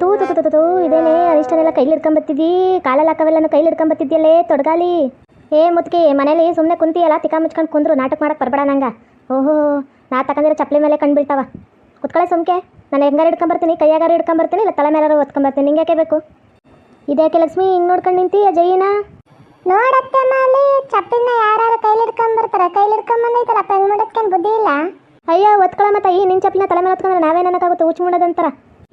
ತೂ, ತು ತು ಇದೇನೆ ಅರಿಷ್ಟನೆಲ್ಲ ಕೈಲಿ ಹಿಡ್ಕೊಂಬತ್ತಿದ್ದಿ ಕಾಲಲ್ಲಿ ಹಾಕವೆಲ್ಲ ಕೈಲಿ ಹಿಡ್ಕೊಂಬತ್ತಿದ್ಯಲ್ಲೇ ತೊಡಗಾಲಿ? ಏ, ಮುತ್ಕಿ, ಮನೇಲಿ ಸುಮ್ಮನೆ ಕುಂತಿಯಲ್ಲ ತಿಕ್ಕ ಮುಚ್ಕೊಂಡು ಕುಂದ್ರು, ನಾಟಕ ಮಾಡಕ್ಕೆ ಬರಬೇಡ ನಂಗೆ. ಓಹೋ, ನಾ ತಕಂದಿರೋ ಚಪ್ಪಲಿ ಮೇಲೆ ಕಣ್ಣು ಬೀಳ್ತಾವ. ಕುತ್ಕೊಳ್ಳೆ ಸುಮ್ಕೆ ನಾನು ಹೆಂಗಾರು ಹಿಡ್ಕೊಂಬರ್ತೀನಿ ಕೈಯಾಗಾರು ಹಿಡ್ಕೊಂಬರ್ತೀನಿ ಇಲ್ಲ ತಲೆ ಮೇಲಾರು ಒತ್ಕೊಂಬರ್ತೀನಿ ನಿಂಗೆ ಯಾಕೆ ಬೇಕು? ಇದ್ಯಾಕೆ ಲಕ್ಷ್ಮಿ, ಹಿಂಗೆ ನೋಡ್ಕೊಂಡು ನಿಂತಿ ಅಜಯಿನ ನೋಡತ್ತೆ ಮಾಲಿ ಚಪ್ಪಿನ ಯಾರು ಕೈಲಿ ಹಿಡ್ಕೊಂಬರ್ತಾರೆ ಕೈಲಿ ಹಿಡ್ಕೊಂಬಂದೈತಲ್ಲ ಹೆಂಗೆ ಮಾಡೋದ್ಕೇನು ಬುದ್ಧಿ ಇಲ್ಲ? ಅಯ್ಯ ಒತ್ಕೊಳ ಮತ್ತೆ, ಈ ನಿನ್ನ ಚಪ್ಪಲಿನ ತಲೆ ಮೇಲೆ ಹೊತ್ಕೊಂಡ್ರೆ ನಾವೇನಕ್ಕಾಗುತ್ತೆ ಉಚ್ಚ ಮಾಡೋದಂತಾರ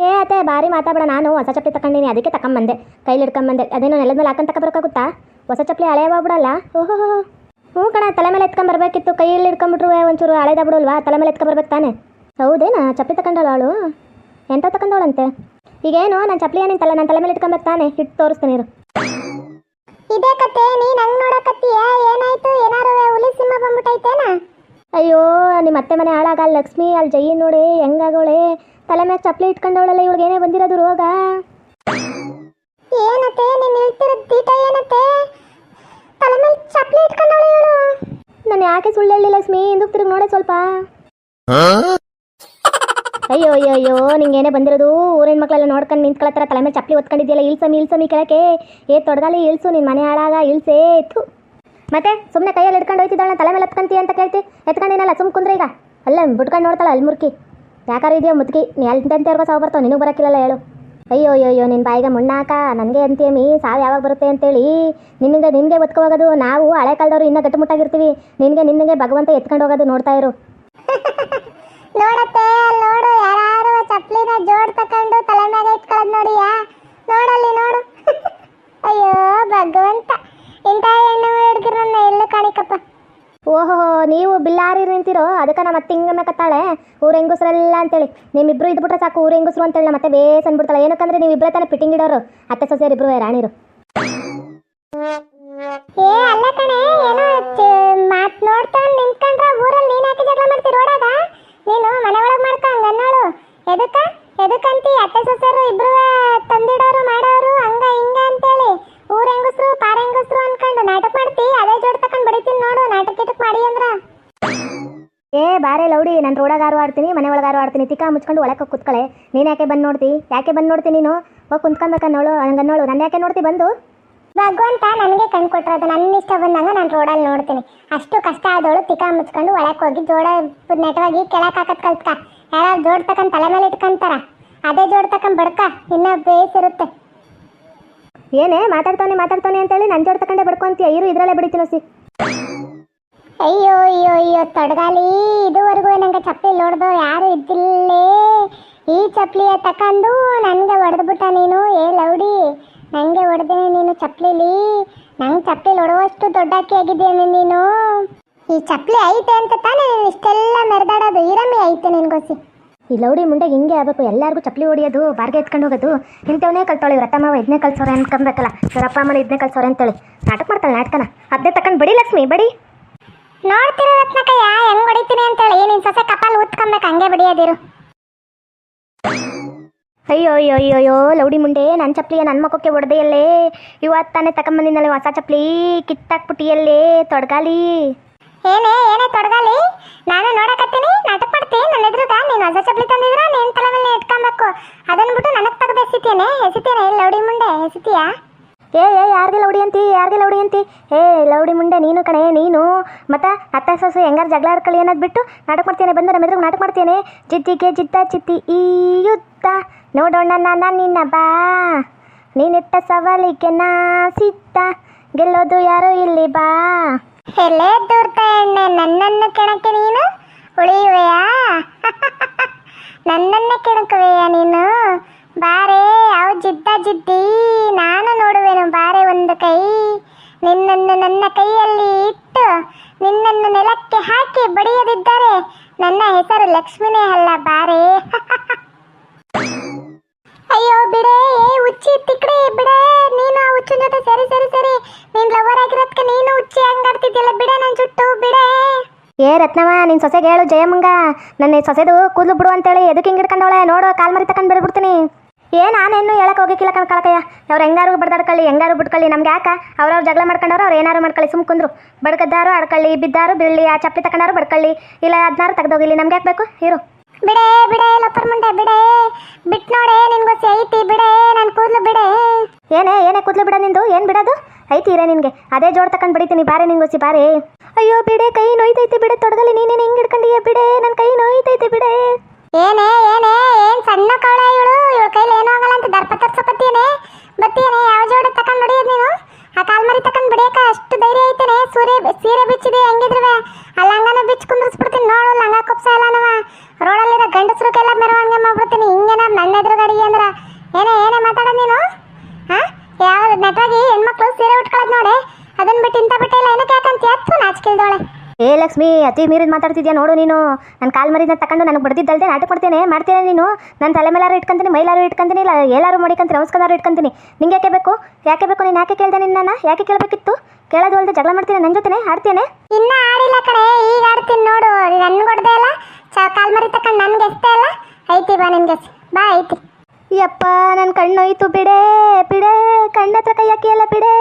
ಏ ಅತ್ತೆ, ಭಾರಿ ಮಾತಾಡ ನಾನು ಹೊಸ ಚಪ್ಪಲಿ ತಗೊಂಡಿನಿ ಅದಕ್ಕೆ ತಕೊಂಬಂದೆ ಕೈಲಿ ಹಿಡ್ಕೊಂಬಂದೆ. ಅದೇನು ನೆಲದ ಮೇಲೆ ಹಾಕೊಂಡು ತಗೊಬರಕ್ಕಾಗುತ್ತಾ ಹೊಸ ಚಪ್ಪಲಿ ಹಳೆಯವಾಗ್ಬಿಡಲ್ಲ ಓಹೋ ಹ್ಞೂ ಕಣ, ತಲೆ ಮೇಲೆ ಎತ್ಕೊಂಬರ್ಬೇಕಿತ್ತು ಕೈಯಲ್ಲಿ ಹಿಡ್ಕೊಂಬಿಟ್ರು ಒಂಚೂರು ಹಳೆದ ಬಿಡಲ್ವಾ? ತಲೆ ಮೇಲೆ ಎತ್ಕೊಂಬರ್ಬೇಕು ತಾನೆ. ಹೌದೇನಾ, ಚಪ್ಪಲಿ ತಗೊಂಡಳ ಅವಳು? ಎಂತ ತಗೊಂಡವಳಂತೆ ಈಗೇನು, ನಾನು ಚಪ್ಪಲಿ ಏನಿನ್ ತಲೆ ನನ್ನ ತಲೆ ಮೇಲೆ ಇಟ್ಕೊಂಬೇಕು ತಾನೆ? ಇಟ್ಟು ತೋರಿಸ್ತೀನಿ ಇರು. ಇದೇ ಕತೆ, ನೀನು ಹಂಗ್ ನೋಡಕತ್ತೀಯ? ಏನಾಯ್ತು? ಏನಾರು ಹುಲಿ ಸಿಂಹ ಬಂದ್ಬಿಟ್ಟೈತೇನ ಅಯ್ಯೋ ನಿಮ್ಮ ಅತ್ತೆ ಮನೆ ಹಾಳಾಗ ಅಲ್ಲಿ ಲಕ್ಷ್ಮಿ ಅಲ್ಲಿ ಜೈ ನೋಡಿ ಹೆಂಗಾಗೋಳೆ? ತಲೆ ಮೇಲೆ ಚಪ್ಪಲಿ ಇಟ್ಕೊಂಡವಳಲ್ಲ ಇವಳಿಗೆ ಏನೇ ಬಂದಿರೋದು ರೋಗ? ಏನತ್ತೆ ನೀನ್ ಹೇಳ್ತಿರೋ ದೀಟ ಏನತ್ತೆ? ತಲೆ ಮೇಲೆ ಚಪ್ಪಲಿ ಇಟ್ಕೊಂಡವಳೆ ಇವಳು. ನಾನು ಯಾಕೆ ಸುಳ್ಳು ಹೇಳಿ ಲಕ್ಷ್ಮಿ? ಹಿಂದಕ್ಕೆ ತಿರುಗಿ ನೋಡೆ ಸ್ವಲ್ಪ. ಅಯ್ಯೋ ಅಯ್ಯೋ ಅಯ್ಯೋ ನಿಂಗೆ ಏನೇ ಬಂದಿರೋದು? ಊರಿನ ಮಕ್ಕಳೆಲ್ಲ ನೋಡ್ಕೊಂಡು ನಿಂತ್ಕೊಳತ್ತಾರ ತಲೆ ಮೇಲೆ ಚಪ್ಪಲಿ ಹೊತ್ಕೊಂಡಿದ್ಯಲ್ಲ ಇಳ್ಸಮಿ ಇಳ್ಸಮಿ ಕೆಳಕ್ಕೆ. ಏ ತೊಡಗಾಲಿ ಇಳ್ಸು ನಿನ್ನ ಮನೆ ಹಾಳಾಗ ಇಳ್ಸೇ ಇತ್ತು ಮತ್ತೆ ಸುಮ್ಮನೆ ಕೈಯಲ್ಲಿ ಹಿಡ್ಕೊಂಡು ಹೋಯ್ತಿದ್ದಾಳೆ, ತಲೆ ಮೇಲೆ ಎತ್ಕೊಂತಿ ಅಂತ ಕೇಳ್ತಿ. ಎತ್ಕೊಂಡಿನಲ್ಲ, ಸುಮ್ ಕುಂದ್ರೆ ಈಗ. ಅಲ್ಲ ಬಿಟ್ಕೊಂಡು ನೋಡ್ತಾಳೆ ಅಲ್ಲಿ ಮುರ್ಕಿ. ಯಾಕಾರ ಇದೆಯೋ ಮುದುಕಿ ಇರ್ಗೋ ಸಾವು ಬರ್ತಾವ ನೀನು ಬರೋಕ್ಕಿಲ್ಲ ಹೇಳು. ಅಯ್ಯೋ ಅಯ್ಯೋ ಅಯ್ಯೋ ನಿನ್ನ ಬಾಯಿಗೆ ಮುಣ್ಣಾಕ, ನನಗೆ ಅಂತೀಯಮ್ಮಿ ಸಾವು ಯಾವಾಗ ಬರುತ್ತೆ ಅಂತೇಳಿ. ನಿನಗೆ ನಿನಗೆ ಒತ್ಕೋಗೋದು ನಾವು ಹಳೆ ಕಾಲದವರು ಇನ್ನೂ ಗಟ್ಟಿಮುಟ್ಟಾಗಿರ್ತೀವಿ ನಿನಗೆ ನಿನಗೆ ಭಗವಂತ ಎತ್ಕೊಂಡು ಹೋಗೋದು ನೋಡ್ತಾ ಇರು. ನೋಡು ಚಪ್ಪಲಿನ ಜೋಡ್ ತಕೊಂಡು ತಲೆ ನೋಡಲ್ಲಿ ನೋಡು. ಅಯ್ಯೋ, ಭಗವಂತ. ಇಂಥ ಹೆಣ್ಣು ಹಿಡ್ದಿರನ್ನ ಎಲ್ಲೂ ಕಾಣಿಕಪ್ಪ ಓಹೋ ನೀವು ಬಿಲ್ಲಾರಿ ನಿಂತಿರೋ ಅದಕ್ಕೆ ನಮ್ಮ ಅತ್ತೆ ಹಿಂಗೆ ಕತ್ತಾಳೆ ಊರ ಹೆಂಗುಸ್ರಲ್ಲ ಅಂತೇಳಿ. ನಿಮ್ಮಿಬ್ರು ಇದ್ಬಿಟ್ರೆ ಸಾಕು ಊರ ಹೆಂಗುಸ್ರು ಅಂತೇಳಿ ನಮ್ಮ ಮತ್ತೆ ಬೇಸ್ ಅಂದ್ಬಿಡ್ತಾಳೆ. ಏನಕ್ಕಂದ್ರೆ ನೀವು ಇಬ್ಬರೇ ತಾನೇ ಫಿಟ್ಟಿಂಗ್ ಇಡೋರು. ಅತ್ತೆ ಸೊಸೆಯರು ಇಬ್ರು ರಾಣಿರು. ಏ ಅಲ್ಲ ಕಣೆ ಏನೋ ಮಾತ್ ನೋಡ್ಕೊಂಡು ನಿಂತ್ಕೊಂಡ್ರ ಊರಲ್ಲಿ ನೀನು ಯಾಕೆ ಜಗಳ ಮಾಡ್ತೀರಿ ರೋಡಾಗ? ನೀನು ಮನೆ ಒಳಗ್ ಅನ್ನೋಳು ಎದಕ್ಕ? ಎದಕ್ಕಂತಿ ಅತ್ತೆ ಸೊಸೆಯರು ಇಬ್ರು ತಂದಿಡೋರು ಮಾಡೋರು? ಏ ಬಾರೆ ಲೌಡಿ ನಾನು ರೋಡಾಗಾರು ಆಡ್ತೀನಿ ಮನೆ ಒಳಗಾರು ಆಡ್ತೀನಿ ತಿಕ್ಕ ಮುಚ್ಕೊಂಡು ಒಳಕ್ಕೆ ಕುತ್ಕಳೆ. ನೀನು ಯಾಕೆ ಬಂದು ನೋಡ್ತಿ? ಯಾಕೆ ಬಂದು ನೋಡ್ತಿ ನೀನು? ಹೋಗಿ ಕುಂತ್ಕೊಬೇಕನ್ನೋಳು ಹಂಗನ್ನೋಳು. ನಾನು ಯಾಕೆ ನೋಡ್ತಿ ಬಂದು? ಭಗವಂತ ನನಗೆ ಕಣ್ ಕೊಟ್ಟಿರೋದು ನನ್ನ ಇಷ್ಟ ಬಂದಂಗ ನಾನು ರೋಡಲ್ಲಿ ನೋಡ್ತೀನಿ. ಅಷ್ಟು ಕಷ್ಟ ಆದವಳು ತಿಕ್ಕ ಮುಚ್ಕೊಂಡು ಒಳಕ್ಕೆ ಹೋಗಿ ಜೋಡ ನೆಟವಾಗಿ ಕೆಳಕ್ಕೆ ಹಾಕತ್ ಕಲ್ತ್ಕ. ಯಾರು ಜೋಡ್ ತಕೊಂಡ್ ತಲೆ ಮೇಲೆ ಇಟ್ಕೊಂತಾರ? ಅದೇ ಜೋಡ್ ತಕೊಂಡ್ ಬಡ್ಕ. ಇನ್ನ ಬೇಯಿಸಿರುತ್ತೆ ಏನೇ ಮಾತಾಡ್ತಾನೆ ಮಾತಾಡ್ತಾನೆ ಅಂತೇಳಿ ನನ್ನ ಜೋಡ್ ತಕೊಂಡೆ ಬಡ್ಕೊಂತೀಯ? ಇರು ಇದರಲ್ಲೇ ಬಿಡಿತಿಲ್ಲ ಸಿ ಅಯ್ಯೋ ಅಯ್ಯೋ ಅಯ್ಯೋ, ತಡಗಾಲಿ. ಇದುವರೆಗೂ ನಂಗೆ ಚಪ್ಪಲಿ ಹೊಡೆದು ಯಾರು ಇದ್ದಿಲ್ಲೇ. ಈ ಚಪ್ಪಲಿಯ ತಕೊಂಡು ನನಗೆ ಹೊಡೆದ್ಬಿಟ್ಟ ನೀನು. ಏ, ಲೌಡಿ ನನಗೆ ಹೊಡೆದೇನೆ ನೀನು ಚಪ್ಪಲಿಲಿ. ನಂಗೆ ಚಪ್ಪಲಿ ಹೊಡುವಷ್ಟು ದೊಡ್ಡಾಕಿ ಆಗಿದ್ದೀಯ ನೀನು ಈ ಚಪ್ಪಲಿ ಐತೆ ಅಂತ ತಾನೇ ನೀನು ಇಷ್ಟೆಲ್ಲ ಮೆರೆದಾಡೋದು? ಇರಮ್ಮಿ ಐತೆ ನಿನ್ಗೋಸಿ. ಈ ಲೌಡಿ ಮುಂದೆ ಹಿಂಗೆ ಆಗಬೇಕು. ಎಲ್ಲರಿಗೂ ಚಪ್ಪಲಿ ಹೊಡಿಯೋದು, ಬಾರ್ಗೆ ಎತ್ಕೊಂಡು ಹೋಗೋದು. ಇಂಥವನ್ನೇ ಕಲ್ತೊಳಿ ಇವ್ರ ಅತ್ತ ಮಾವ ಇದನ್ನೇ ಕಲ್ಸೋರೆ ಅನ್ಕೊಂಬೇಕಲ್ಲ. ಅಪ್ಪ ಅಮ್ಮನ ಇದನ್ನೇ ಕಲ್ಸೋರೆ ಅಂತೇಳಿ. ನಾಟಕ ಮಾಡ್ತಾಳೆ ನಾಟಕನ. ಅದೇ ತಕೊಂಡು ಬಡಿ ಲಕ್ಷ್ಮಿ, ಬಡಿ. ನೋಡ್ತಿರೋ ರತ್ನಕಯ್ಯ ಹೆಂಗ್ ಹೊಡಿತೀನಿ ಅಂತೇಳಿ. ನಿನ್ ಸೊಸೆ ಕಪಾಲ್ ಉತ್ಕೊಬೇಕು ಹಂಗೆ ಬಡಿಯೋದಿರು. ಅಯ್ಯೋ ಅಯ್ಯೋ ಅಯ್ಯೋ ಅಯ್ಯೋ ಲೌಡಿ ಮುಂಡೆ ನನ್ನ ಚಪ್ಪಲಿಯ ನನ್ನ ಮಕ್ಕಕ್ಕೆ ಹೊಡೆದೆಯಲ್ಲೇ ಇವತ್ತು ತಾನೇ ತಗೊಂಬಂದಿನಲ್ಲ ಹೊಸ ಚಪ್ಪಲಿ ಕಿತ್ತಾಕ್ಬಿಟ್ಟಿಯಲ್ಲೇ ತೊಡಗಾಲಿ. ಏನೇ ಏನೇ ತೊಡಗಾಲಿ? ನಾನು ನೋಡಕತ್ತೀನಿ ನಾಟಕ ಮಾಡ್ತೀನಿ ನನ್ನ ಎದುರುಗ ನೀನು ಹೊಸ ಚಪ್ಪಲಿ ತಂದಿದ್ರ ನೀನ್ ತಲೆ ಮೇಲೆ ಇಟ್ಕೊಬೇಕು. ಅದನ್ಬಿಟ್ಟು ನನಗೆ ತೆಗೆದು ಎಸಿತೇನೆ ಎಸಿತೇನೆ ಲೌಡಿ ಮುಂಡೆ ಎಸಿತೀಯಾ? ಏ ಏ ಯಾರಿಗೆ ಲೌಡಿ ಅಂತಿ? ಯಾರಿಗೆ ಲೌಡಿ ಅಂತಿ? ಏ ಲೌಡಿ ಮುಂಡೆ ನೀನು ಕಣೆ, ನೀನು. ಮತ್ತ ಅತ್ತ ಸೊಸೆ ಹೆಂಗಾರು ಜಗಳ ಆಡ್ಕೊಳ್ಳಿ ಅನ್ನೋದು ಬಿಟ್ಟು ನಾಟಕ ಮಾಡ್ತೇನೆ ಬಂದು ನಮ್ಮ ಎದುರು ನಾಟಕ ಮಾಡ್ತೇನೆ ಜಿದ್ದಿಗೆ ಜಿದ್ದ ಚಿತ್ತಿ ಈ ನೋಡೋಣ ನಾನು ನಿನ್ನ ಬಾ. ನೀನಿಟ್ಟ ಸವಾಲಿಗೆ ನಾ ಸಿತ್ತ ಗೆಲ್ಲೋದು ಯಾರು ಇಲ್ಲಿ ಬಾ. ಎಲ್ಲೇ ದೂರ್ತ ಎಣ್ಣೆ ನನ್ನನ್ನು ಕೆಣಕ್ಕೆ ನೀನು? ಉಳಿಯುವೆಯಾ? ನನ್ನನ್ನೇ ಕೆಣಕುವೆಯಾ ನೀನು? ಬಾರೆ, ಅವು ಜಿದ್ದ ಜಿದ್ದಿ, ನಾನು ನೋಡುವೆನು ಬಾರೆ ಒಂದು ಕೈ. ನಿನ್ನನ್ನು ನನ್ನ ಕೈಯಲ್ಲಿ ಇಟ್ಟು, ನಿನ್ನನ್ನು ನೆಲಕ್ಕೆ ಹಾಕಿ ಬಡಿಯದಿದ್ದರೆ ನನ್ನ ಹೆಸರು ಲಕ್ಷ್ಮಿನೇ ಅಲ್ಲ ಬಾರೆ. ಅಯ್ಯೋ ಬಿಡೇ, ಏ ಉಚ್ಚಿ ತಿಕ್ಕಡೆ ಬಿಡೆ, ನೀನು ಆ ಹುಚ್ಚಿನ ಜೊತೆ ಸರಿ ಸರಿ ಸರಿ. ನೀನ್ ಲವರ್ ಆಗಿರೋದಕ್ಕೆ ನೀನು ಉಚ್ಚಿ ಹಂಗಾಡ್ತಿದ್ಯಲ್ಲ ಬಿಡೆ ನನ್ನ ಜುಟ್ಟು, ಬಿಡೇ. ಏ ರತ್ನವ, ನಿನ್ ಸೊಸೆಗೆ ಹೇಳು ಜಯಮಂಗ. ನನ್ನ ಸೊಸೆದು ಕೂದಲು ಬಿಡು ಅಂತೇಳಿ ಎದಕ್ಕೆ ಹಿಂಗಿಡ್ಕೊಂಡವಳೆ ನೋಡು ಕಾಲ್ ಮರಿ ತಕೊಂಡ್ ಬಿಡ್ಬಿಡ್ತೀನಿ ಏ ನಾನೇನು ಹೇಳಕ್ ಹೋಗಿಕ್ಕಿಲ್ಲ ಕಣ ಕಳಕಯ್ಯ. ಅವ್ರು ಹೆಂಗಾರು ಬಡ್ದಾಡ್ಕೊಳ್ಳಿ ಹೆಂಗಾರು ಬಿಟ್ಕೊಳ್ಳಿ ನಮ್ಗೆ ಯಾಕ? ಅವ್ರವ್ರು ಜಗಳ ಮಾಡ್ಕೊಂಡವ್ರು ಅವ್ರು ಏನಾರು ಮಾಡ್ಕೊಳ್ಳಿ ಸುಮ್ಮ ಕುಂದ್ರು. ಬಡ್ಕದ್ದಾರು ಆಡ್ಕೊಳ್ಳಿ ಬಿದ್ದಾರು ಬೀಳಿ ಆ ಚಪ್ಪಿ ತಕೊಂಡಾರು ಬಡ್ಕೊಳ್ಳಿ. ಇಲ್ಲ ಅದನ್ನಾರು ತೆಗ್ದೋಗಿಲಿ ನಮ್ಗೆ ಯಾಕೆ ಬೇಕು? ಇರು. ಬಿಡೇ ಬಿಡೇ ಲಪ್ಪರ್ ಮುಂಡೆ ಬಿಡೇ. ಬಿಟ್ ನೋಡೆ ನಿನ್ಗೊಸಿ ಐತಿ ಬಿಡೆ. ನಾನು ಕೂದ್ಲು ಬಿಡೇ. ಏನೇ ಏನೇ ಕೂದಲು ಬಿಡ ನಿಂದು? ಏನು ಬಿಡೋದು? ಐತಿರೇ ನಿನಗೆ. ಅದೇ ಜೋಡ್ ತಕೊಂಡು ಬಿಡಿತೀನಿ ಬಾರೆ ನಿಂಗೋಸಿ ಬಾರೆ. ಅಯ್ಯೋ ಬಿಡೆ ಕೈ ನೋಯ್ತೈತೆ ಬಿಡೆ ತೊಡಗಲಿ ನೀನೇನು ಹಿಂಗೆ ಹಿಡ್ಕೊಂಡಿಯ ಬಿಡೆ? ನನ್ನ ಕೈ ನೋಯ್ತೈತೆ ಬಿಡೆ. ಏನೇ ಏನೇ, ಏನ್ ಸಣ್ಣ ಕವಳ ಇವಳು? ಇವಳ ಕೈಲಿ ಏನೋ ಆಗಲ್ಲ ಅಂತ ದರ್ಪ ತರ್ಸಪತ್ತೀಯನೆ ಬರ್ತೀನಿ ಯಾವ ಜೋಡ ತಕೊಂಡ್ ಹೊಡಿಯೋದು ನೀನು? ಆ ಕಾಲ್ಮರಿ ತಕೊಂಡ್ ಬಿಡಿಯಕ ಅಷ್ಟು ಧೈರ್ಯ ಐತೇನೆ? ಸೂರ್ಯ ಸೀರೆ ಬಿಚ್ಚಿದೆ, ಹೆಂಗಿದ್ರುವೆ? ಆ ಲಂಗನ ಬಿಚ್ಚಿ ಕುಂದ್ರಿಸ್ಬಿಡ್ತೀನಿ ನೋಡು, ಲಂಗ ಕೊಪ್ಸ ಎಲ್ಲನವ. ರೋಡಲ್ಲಿರೋ ಗಂಡಸ್ರಕ್ಕೆಲ್ಲ ಮೆರವಣಿಗೆ ಮಾಡ್ಬಿಡ್ತೀನಿ. ಹಿಂಗೇನ ನನ್ನ ಎದುರುಗಡೆಗೆ ಅಂದ್ರ? ಏನೇ ಏನೇ ಮಾತಾಡೋದು ನೀನು? ಹಾ? ಯಾವ, ನೆಟ್ವಾಗಿ ಹೆಣ್ಮಕ್ಳು ಸೀರೆ ಉಟ್ಕೊಳ್ಳೋದು ನೋಡಿ? ಅದನ್ನ ಬಿಟ್ಟು ಇಂಥ ಬಟ್ಟೆ ಎಲ್ಲ ಏನಕ್ಕೆ ಯಾಕಂತ ಎತ್ತು ನಾಚಿಕೆಲ್ದೋಳೆ. ಏ ಲಕ್ಷ್ಮಿ ಅತಿ ಮೀರಿದ್ ಮಾತಾಡ್ತಿದ್ಯಾ ನೋಡು ನೀನು. ನನ್ನ ಕಾಲ್ ಮರಿದ ತಕೊಂಡು ನನಗೆ ಬಡ್ದಿದ್ದಲ್ದೆ ನಾಟಕ ಮಾಡ್ತೇನೆ ಮಾಡ್ತೇನೆ ನೀನು. ನನ್ನ ತಲೆ ಮೇಲಾರು ಇಟ್ಕೊಂತೀನಿ ಮೈಲಾರು ಇಟ್ಕೊಂತೀನಿ ಇಲ್ಲ ಎಲ್ಲಾರು ಮಾಡಿಕೊಂತೀನಿ ನಮಸ್ಕಾರಾರು ಇಟ್ಕೊಂತೀನಿ. ನಿಂಗೆ ಯಾಕೆ ಬೇಕು? ಯಾಕೆ ಬೇಕು? ನೀನು ಯಾಕೆ ಕೇಳ್ದೆ ನಿನ್ನ ಯಾಕೆ ಕೇಳಬೇಕಿತ್ತು? ಕೇಳೋದು ಅಲ್ಲದೆ ಜಗಳ ಮಾಡ್ತೀನಿ ನನ್ನ ಜೊತೆ ಆಡ್ತೇನೆ. ಇನ್ನ ಆಡಿಲ್ಲ ಕಡೆ ಈಗ ಆಡ್ತೀನಿ ನೋಡು. ನನ್ನ ಕೊಡ್ದೆ ಅಲ್ಲ ಕಾಲ್ ಮರಿ ತಕೊಂಡು ನನ್ಗೆ ಎಷ್ಟೇ ಅಲ್ಲ ಐತಿ ಬಾ ನಿನ್ಗೆ ಬಾ ಐತಿ. ಯಪ್ಪ ನನ್ನ ಕಣ್ಣು ಕಣ್ಣೋಯ್ತು ಬಿಡೇ ಬಿಡೆ. ಕಣ್ಣತ್ರ ಕೈ ಹಾಕಿಯಲ್ಲ ಬಿಡೆ.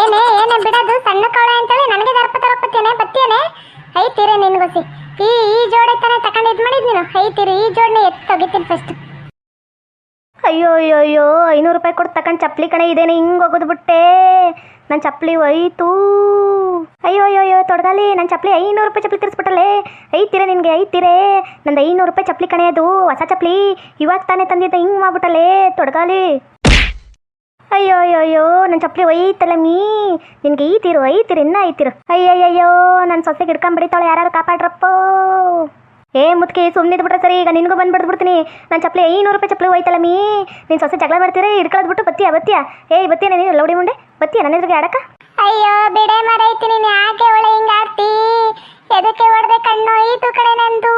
ಏನೇ ಏನೇ ಬಿಡೋದು, ಸಣ್ಣ ಅಂತ ಅಂತೇಳಿ ನನಗೆ ದರ್ಪ ತರಪತ್ತೇನೆ ಬತ್ತೇನೆ ಐತಿರಿ ನಿನ್ಗೊಸಿ ಈ ಈ ಜೋಡಿ ತಾನೆ ತಕೊಂಡ್ ಇದು ಮಾಡಿದ್ ನೀನು? ಈ ಜೋಡನೆ ಎತ್ತು ತೆಗಿತೀನಿ ಫಸ್ಟ್ ಅಯ್ಯೋ ಅಯ್ಯೋ ಅಯ್ಯೋ, ಐನೂರು ರೂಪಾಯಿ ಕೊಟ್ಟು ತಕೊಂಡು ಚಪ್ಪಲಿ ಕಣೆ, ಇದೇನೆ ಹಿಂಗೆ ಹೋಗೋದು ಬಿಟ್ಟೆ. ನನ್ನ ಚಪ್ಪಲಿ ಒಯ್ತು ಅಯ್ಯೋ ಅಯ್ಯೋ ಅಯ್ಯೋ, ತೊಡಗಾಲಿ ನನ್ನ ಚಪ್ಪಲಿ ಐನೂರು ರೂಪಾಯಿ ಚಪ್ಪಲಿ ತಿರ್ಸ್ಬಿಟ್ಟಲೆ ಐತಿರೆ ನಿನಗೆ ಐತಿರೆ ನಂದು ಐನೂರು ರೂಪಾಯಿ ಚಪ್ಪಲಿ ಕಣೆ ಅದು, ಹೊಸ ಚಪ್ಪಲಿ. ಇವಾಗ ತಾನೇ ತಂದಿದ್ದೆ, ಹಿಂಗೆ ಮಾಡ್ಬಿಟ್ಟಲ್ಲೇ, ತೊಡಗಾಲಿ. ಅಯ್ಯೋ ಅಯ್ಯೋ ಅಯ್ಯೋ ನನ್ನ ಚಪ್ಪಲಿ ಒಯ್ತಲ್ಲ ಮೀ. ನಿನ್ಗೆ ಐತಿರು ಐತಿರು ಇನ್ನೂ ಐತಿರು ಅಯ್ಯಯ್ಯಯ್ಯೋ ನನ್ನ ಸೊಸೆಗೆ ಹಿಡ್ಕೊಂಬಿಡಿತಾಳೆ ಯಾರು ಕಾಪಾಡ್ರಪ್ಪೋ. ಏ ಮುತ್ಕಿ ಸುಮ್ಮನೆ ಬಿಟ್ರೆ ಸರಿ ಈಗ ನಿನಗೂ ಬಂದು ಬಿಡ್ಬಿಡ್ತೀನಿ ನನ್ನ ಚಪ್ಪಲಿ ಐನೂರು ರೂಪಾಯಿ ಚಪ್ಪಲಿ ಹೋಯ್ತಲ್ಲ ಮೀ. ನಿನ್ನ ಸೊಸೆ ಜಗಳ ಮಾಡ್ತೀರಿ ಹಿಡ್ಕೊಳ್ಳೋದು ಬಿಟ್ಟು ಬತ್ತೀಯ ಏ ಏಯ್ ಬತ್ತೀಯ ನೀನು ಲೌಡಿ ಮುಂಡೆ? ಬತ್ತಿಯ ನನ್ನ ಎದುರಿಗೆ ಆಡಕ ಅಯ್ಯೋ ಬಿಡೆ ಮರೈತಿ ನೀನು ಯಾಕೆ ಒಳ್ಳೆ ಹಿಂಗಾಡ್ತಿ? ಎದಕ್ಕೆ ಹೊಡೆದೆ ಕಣ್ಣು ಈತು ಕಡೆ ನಂದು?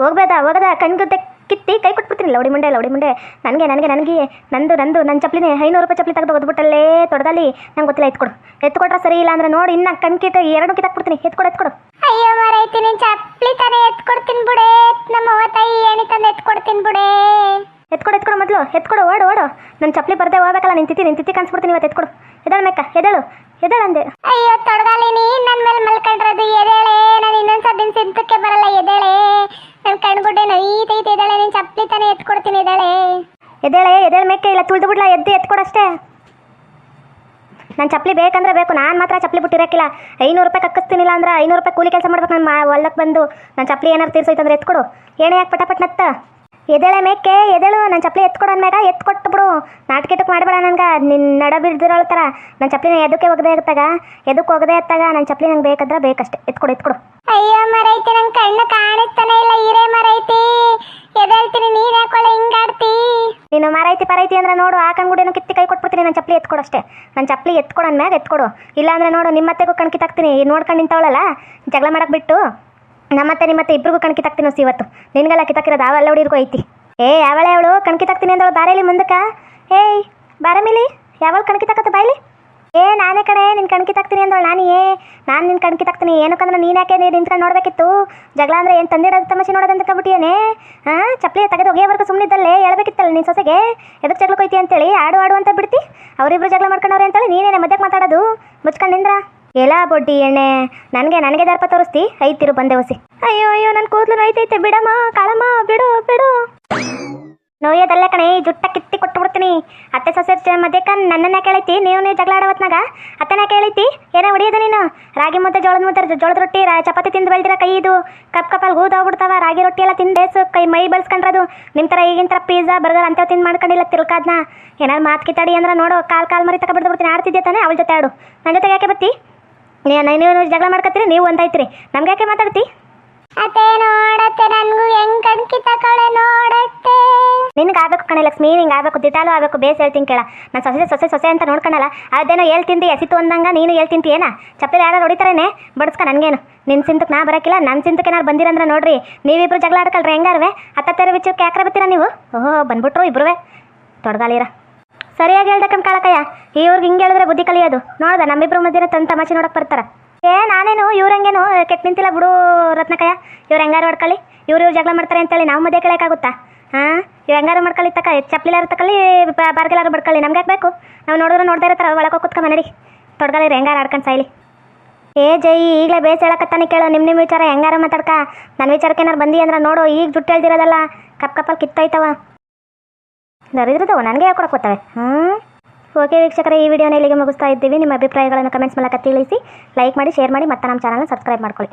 ಹೋಗ್ಬೇಡ ಹೋಗದ ಕಣ್ಗುದ್ದೆ ಕಿತ್ತಿ ಕೈ ಕೊಟ್ಬಿಡ್ತೀನಿ, ಲೌಡಿ ಮುಂಡೆ ಲೌಡಿ ಮುಂಡೆ. ನನಗೆ ನನಗೆ ನನಗೆ. ನಂದು ನಂದು ನನ್ನ ಚಪ್ಪಲಿನೇ ಐನೂರು ರೂಪಾಯಿ ಚಪ್ಪಲಿ ತೆಗೆದು ಓದ್ಬಿಟ್ಟಲ್ಲೇ ತೊಡದಲ್ಲಿ. ನಂಗೆ ಗೊತ್ತಿಲ್ಲ, ಎತ್ಕೊಡು. ಎತ್ಕೊಟ್ರೆ ಸರಿ ಇಲ್ಲ ಅಂದ್ರೆ ನೋಡಿ, ಇನ್ನು ಕಣ್ ಕಿಟ್ಟು ಎರಡು ಕಿತ್ತಾಕ್ಬಿಡ್ತೀನಿ ಎತ್ಕೊಡು ಎತ್ಕೊಡು. ಅಯ್ಯೋ ಮರೈತಿ ನೀನ್ ಚಪ್ಲಿ ತಾನೇ ಎತ್ಕೊಡ್ತೀನಿ ಬಿಡೆ. ನಮ್ಮ ತಾಯಿ ಏಣಿ ಎತ್ಕೊಡ್ತೀನಿ ಬಿಡೆ. ಎತ್ಕೊಡು ಎತ್ಕೊಡು ಮೊದಲು ಎತ್ಕೊಡು ಓಡು ಓಡು. ನನ್ನ ಚಪ್ಪಲಿ ಬರ್ದೆ ಹೋಗ್ಬೇಕಲ್ಲ ನಿನ್ ತಿತ್ತಿ ನಿನ್ ತಿತ್ತಿ ಕಾಣಿಸ್ಬಿಡ್ತೀನಿ ಇವತ್ತು ಎತ್ಕೊಡು. ಎದಳು ಮೆಕ್ಕ ಎದಳು ಎದಳು ಅಂದೆ. ಅಯ್ಯೋ ತೊಡದಲ್ಲಿ ನೀನ್ ನನ್ನ ಮೇಲೆ ಮಲ್ಕೊಂಡ್ರದು ಎದೇಳೆ ನಾನು ಇನ್ನೊಂದ್ ಸದ್ದಿನ ಸಿಂತಕ್ಕೆ ಬರಲ್ಲ ಎದೇಳೆ ನನ್ನ ಕಣ್ಗುಡ್ಡೆ ನೋಯ್ತೈತೆ ಎದಳೆ ನಿನ್ ಚಪ್ಪಲಿ ತಾನೇ ಎತ್ಕೊಡ್ತೀನಿ ಎದಳೆ ಎದಳೆ ಎದಳ ಮೇಕೆ ಇಲ್ಲ ತುಳಿದು ಬಿಡ್ಲಾ ಎದ್ದು ಎತ್ಕೊಡಷ್ಟೇ ನನ್ನ ಚಪ್ಪಲಿ ಬೇಕಂದ್ರೆ ಬೇಕು ನಾನು ಮಾತ್ರ ಚಪ್ಪಲಿ ಬಿಟ್ಟಿರಕ್ಕಿಲ್ಲ. ಐನೂರು ರೂಪಾಯಿ ಕಕ್ಕಿಸ್ತೀನಿಲ್ಲ ಅಂದ್ರೆ ಐನೂರು ರೂಪಾಯಿ ಕೂಲಿ ಕೆಲಸ ಮಾಡ್ಬೇಕು ನಾನು ಹೊಲಕ್ಕೆ ಬಂದು. ನನ್ನ ಚಪ್ಪಲಿ ಏನಾರು ತೀರ್ಸೋಯ್ತಂದ್ರೆ ಎತ್ಕೊಡು. ಏನೇ ಯಾಕೆ ಪಟ ಪಟ್ ನತ್ತ. ಎದೇಳೆ ಮೇಕೆ ಎದೇಳು ನನ್ನ ಚಪ್ಪಲಿ ಎತ್ಕೊಡು ಎತ್ಕೊಟ್ಟು ಬಿಡು. ನಾಟಕೀಟಕ್ಕೆ ಮಾಡಬೇಡ ನನಗೆ. ನಿನ್ನ ನಡ ತರ. ಥರ ನನ್ನ ಚಪ್ಪಲಿನ ಎದಕ್ಕೆ ಒಗದೆ ಇರ್ತಾಗ? ಎದಕ್ಕೆ ಒಗದೆ ಎತ್ತಾಗ ನನ್ನ ಚಪ್ಪಲಿ ನಂಗೆ ಬೇಕಾದ್ರೆ ಬೇಕಷ್ಟೆ. ಎತ್ಕೊಡು ಎತ್ಕೊಡು. ಅಯ್ಯೋ ಮರೈತಿ ನಂಗೆ ಕಣ್ಣು ಕಾಣಿಸ್ತಾನೆ ಇಲ್ಲ. ಹಿರೇ ಮರೈತಿ. ಎದೇಳ್ತೀನಿ ನೀನೇ ಕೊಳೆ ಹಿಂಗಾಡ್ತಿ? ನೀನು ಮರೈತಿ ಪರೈತಿ ಅಂದ್ರೆ ನೋಡು ಆ ಕಣ್ಗುಡೇನು ಕಿತ್ತಿ ಕೈ ಕೊಟ್ಬಿಡ್ತೀನಿ. ನನ್ನ ಚಪ್ಪಲಿ ಎತ್ಕೊಡು ಅಷ್ಟೇ. ನನ್ನ ಚಪ್ಪಲಿ ಎತ್ಕೊಡು ಅಂದ್ಮ್ಯಾಗ ಎತ್ಕೊಡು. ಇಲ್ಲಾಂದ್ರೆ ನೋಡು ನಿಮ್ಮತ್ತೆಗೂ ಕಣ್ ಕಿತ್ತಾಕ್ತೀನಿ. ನೋಡ್ಕೊಂಡು ನಿಂತವಳಲ್ಲ? ಜಗಳ ಮಾಡಕ್ಕೆ ಬಿಟ್ಟು. ನಮ್ಮತ್ತೆ ನಿಮ್ಮತ್ತೆ ಇಬ್ಬರಿಗೂ ಕಣ್ಕಿ ತಕ್ತೀನಿ ಇವತ್ತು. ನಿನ್ಗೆಲ್ಲ ಕಿತ್ತಾಕಿರೋದು ಅವೆಲ್ಲ ಹುಡುಗಿರ್ಗೂ ಐತಿ ಏ ಯಾವಳೆ ಅವಳು ಕಣ್ಕಿ ತಕ್ತೀನಿ ಅಂದವಳು ಬಾರೇಲಿ ಮುಂದಕ್ಕೆ. ಏಯ್ ಬಾರಮಿಲಿ ಯಾವಳು ಕಣ್ಕಿ ತಾಕತ್ತ ಬಾಯ್ಲಿ ಏ, ನಾನೇ ಕಡೆ ನಿನ್ನ ಕಣ್ಕಿ ತಕ್ತೀನಿ ಅಂದವಳು ನಾನು. ಏ ನಾನು ನಿನ್ನ ಕಣ್ಕಿ ಕಿತ್ತಾಕ್ತೀನಿ, ಏನಕ್ಕಂದ್ರೆ ನೀನು ಯಾಕೆ ನೀನು ನಿಂತ್ಕೊಂಡು ನೋಡಬೇಕಿತ್ತು? ಜಗಳ ಅಂದ್ರೆ ಏನು ತಂದಿಡೋದು ತಮಾಷೆ ನೋಡೋದಂತ ಕಬಿಟ್ಟಿಯೇನೆ? ಹಾಂ, ಚಪ್ಪಲಿ ತೆಗೆದು ಸುಮ್ಮನೆ ಸುಮ್ಮನಿದ್ದಲ್ಲೇ ಹೇಳಬೇಕಿತ್ತಲ್ಲ ನೀನು ಸೊಸೆಗೆ? ಎದಕ್ಕೆ ಜಗಳ ಕೊಯ್ತಿ ಅಂತೇಳಿ, ಆಡು ಆಡು ಅಂತ ಬಿಡ್ತಿ? ಅವರಿಬ್ರು ಜಗಳ ಮಾಡ್ಕೊಂಡವ್ರೆ ಅಂತೇಳಿ ನೀನೇನೆ ಮಧ್ಯಕ್ಕೆ ಮಾತಾಡೋದು? ಮುಚ್ಕೊಂಡು ನಿಂದ್ರ? ಎಲ್ಲ ಬೊಡ್ಡಿ ಎಣ್ಣೆ. ನನಗೆ ನನಗೆ ದರ್ಪ ತೋರಿಸ್ತಿ. ಐತಿರು ಬಂದೆ ಹೊಸಿ ಅಯ್ಯೋ ಅಯ್ಯೋ ನನ್ನ ಕೂದಲು ನೋಯ್ತೈತೆ. ಬಿಡಮ್ಮ, ಕಾಳಮ್ಮ, ಬಿಡು ಬಿಡು. ನೋಯೋದಲ್ಲ ಕಣೆ ಜುಟ್ಟ ಕಿತ್ತಿ ಕೊಟ್ಟು ಬಿಡ್ತೀನಿ. ಅತ್ತೆ ಸೊಸೆ ಮಧ್ಯಕ್ಕ ನನ್ನನ್ನ ಕೇಳೈತಿ. ನೀವು ನೀವು ಜಗಳ ಆಡವತ್ನಾಗ ಅತ್ತೆನ ಕೇಳೈತಿ. ಏನೋ ಹೊಡಿಯೋದು ನೀನು? ರಾಗಿ ಮುದ್ದೆ, ಜೋಳದ ಮುದ್ದೆ ಜೋಳದ ರೊಟ್ಟಿ, ರಾ ಚಪಾತಿ ತಿಂದು ಬೆಳ್ದಿರ ಕೈ ಇದು. ಕಪ್ ಕಪ್ಪಲ್ಲಿ ಹೋಗ್ಬಿಡ್ತಾವ. ರಾಗಿ ರೊಟ್ಟಿ ಎಲ್ಲ ತಿಂದೆ ಸೊ ಕೈ ಮೈ ಬೆಳೆಸ್ಕೊಂಡ್ರದು. ನಿಮ್ಮ ಥರ ಈಗಿನ ಥರ ಪಿಜ್ಜಾ ಬರ್ಗರ್ ಅಂತ ತಿಂದು ಮಾಡ್ಕೊಂಡಿಲ್ಲ ತಿರ್ಕಾದ್ನ. ಏನಾರು ಮಾತು ಕಿತ್ತಾಡಿ ಅಂದ್ರೆ ನೋಡು, ಕಾಲ್ ಕಾಲ್ ಮರಿ ತಗೊಬಿಡ್ದು ಬಿಡ್ತೀನಿ. ಆಡ್ತಿದ್ದೆ ತಾನೆ? ಅವಳ ಜೊತೆ ಆಡು. ನನ್ನ ಜೊತೆಗೆ ಯಾಕೆ ಬತ್ತಿ ನೀವು ಜಗಳ ಮಾಡ್ಕೊತೀರಿ ನೀವು ಒಂದಾಯ್ತೀರಿ. ನಮ್ಗೆ ಯಾಕೆ ಮಾತಾಡ್ತಿ? ಅತ್ತೆ ನೋಡತ್ತೆ ನನಗೂ ಹೆಂಗ್ ಕಣ್ಕಿ ನೋಡತ್ತೆ. ನಿನ್ಗೆ ಆಗ್ಬೇಕು ಕಣೆ ಲಕ್ಷ್ಮಿ ನಿಂಗೆ ಆಗ್ಬೇಕು ದಿಟಾಲು ಆಗ್ಬೇಕು ಬೇಸ್ ಹೇಳ್ತೀನಿ ಕೇಳ. ನಾನು ಸೊಸೆ ಸೊಸೆ ಸೊಸೆ ಅಂತ ನೋಡ್ಕೊಳಲ್ಲ ಅದೇನೋ ಹೇಳ್ ತಿಂದು ಎಸಿತು ಅಂದಂಗ ನೀನು ಹೇಳ್ತೀನಿ ಏನ? ಚಪ್ಪಲಿ ಯಾರು ಹೊಡಿತಾರೇನೆ? ಬಡಿಸ್ಕ ನನಗೇನು. ನಿನ್ನ ಸಿಂತಕ್ಕೆ ನಾ ಬರೋಕ್ಕಿಲ್ಲ ನನ್ನ ಸಿಂತಕ್ಕೆ ಏನಾರು ಬಂದಿರಂದ್ರೆ ನೋಡ್ರಿ. ನೀವಿಬ್ರು ಜಗಳ ಆಡ್ಕಲ್ರಿ ಹೆಂಗಾರ್ವೆ? ಹತ್ತರ ವಿಚಾರಕ್ಕೆ ಯಾಕ್ರೆ ಬರ್ತೀರಾ ನೀವು? ಓಹೋ ಬಂದ್ಬಿಟ್ರು ಇಬ್ರುವೆ. ತೊಡಗಾಲಿರ ಸರಿಯಾಗಿ ಹೇಳ್ದಕ್ಕಂತ ಕಾಳಕಯ್ಯ? ಇವ್ರಿಗೆ ಹಿಂಗೆ ಹೇಳಿದ್ರೆ ಬುದ್ಧಿ ಕಲಿಯೋದು. ನೋಡ್ದ, ನಮ್ಮಿಬ್ರು ಮಧ್ಯೆ ತಂದು ತಮಾಷೆ ನೋಡಕ್ಕೆ ಬರ್ತಾರೆ. ಏ, ನಾನೇನು ಇವ್ರಂಗೇನು ಕೆಟ್ಟ ನಿಂತಿಲ್ಲ ಬಿಡು ರತ್ನಕಯ್ಯ. ಇವ್ರು ಹೆಂಗಾರು ಹೊಡ್ಕೊಳ್ಳಿ ಇವ್ರು ಇವ್ರು ಜಗಳ ಮಾಡ್ತಾರೆ ಅಂತೇಳಿ ನಾವು ಮಧ್ಯೆ ಕೇಳೋಕ್ಕಾಗುತ್ತಾ ಹಾಂ? ಇವ್ ಹೆಂಗಾರು ಮಾಡ್ಕೊಳ್ಳಿ ತಕ್ಕ ಚಪ್ಪಲಿಲಾರು ತಕೊಳ್ಳಿ ಬಾರ್ಗೆಲಾರು ಬಡ್ಕೊಳ್ಳಿ ನಮ್ಗೆ ಯಾಕೆ ಬೇಕು? ನಾವು ನೋಡಿದ್ರೆ ನೋಡ್ತಾ ಇರ್ತಾರ, ಒಳಗೆ ಕುತ್ಕೊಂಡ್ ನಡಿ ತೊಡ್ಗಲಿರಿ ಹೆಂಗಾರು ಆಡ್ಕೊಂಡು ಸೈಲಿ ಏ, ಜೈ, ಈಗಲೇ ಬೇಸ್ ಹೇಳಕತ್ತಾನೆ ಕೇಳು ನಿಮ್ಮ ನಿಮ್ಮ ವಿಚಾರ ಹೆಂಗಾರು ಮಾತಾಡ್ಕ? ನನ್ನ ವಿಚಾರಕ್ಕೆ ಏನಾರು ಬಂದಿ ಅಂದ್ರೆ ನೋಡು, ಈಗ ಜುಟ್ಟು ಹೇಳ್ದಿರೋದಲ್ಲ. ಕಪ್ ಕಪ್ಪಲ್ಲಿ ಕಿತ್ತೋಯ್ತವ. ದರಿದ್ರದವ, ನನಗೆ ಗೊತ್ತವೆ ಹ್ಞೂ ಓಕೆ ವೀಕ್ಷಕರೇ, ಈ ವಿಡಿಯೋನ ಇಲ್ಲಿಗೆ ಮುಗಿಸ್ತಾ ಇದ್ದೀವಿ. ನಿಮ್ಮ ಅಭಿಪ್ರಾಯಗಳನ್ನು ಕಮೆಂಟ್ಸ್ ಮೂಲಕ ತಿಳಿಸಿ, ಲೈಕ್ ಮಾಡಿ, ಶೇರ್ ಮಾಡಿ, ಮತ್ತೆ ನಮ್ಮ ಚಾನಲ್ನ ಸಬ್ಸ್ಕ್ರೈಬ್ ಮಾಡ್ಕೊಳ್ಳಿ.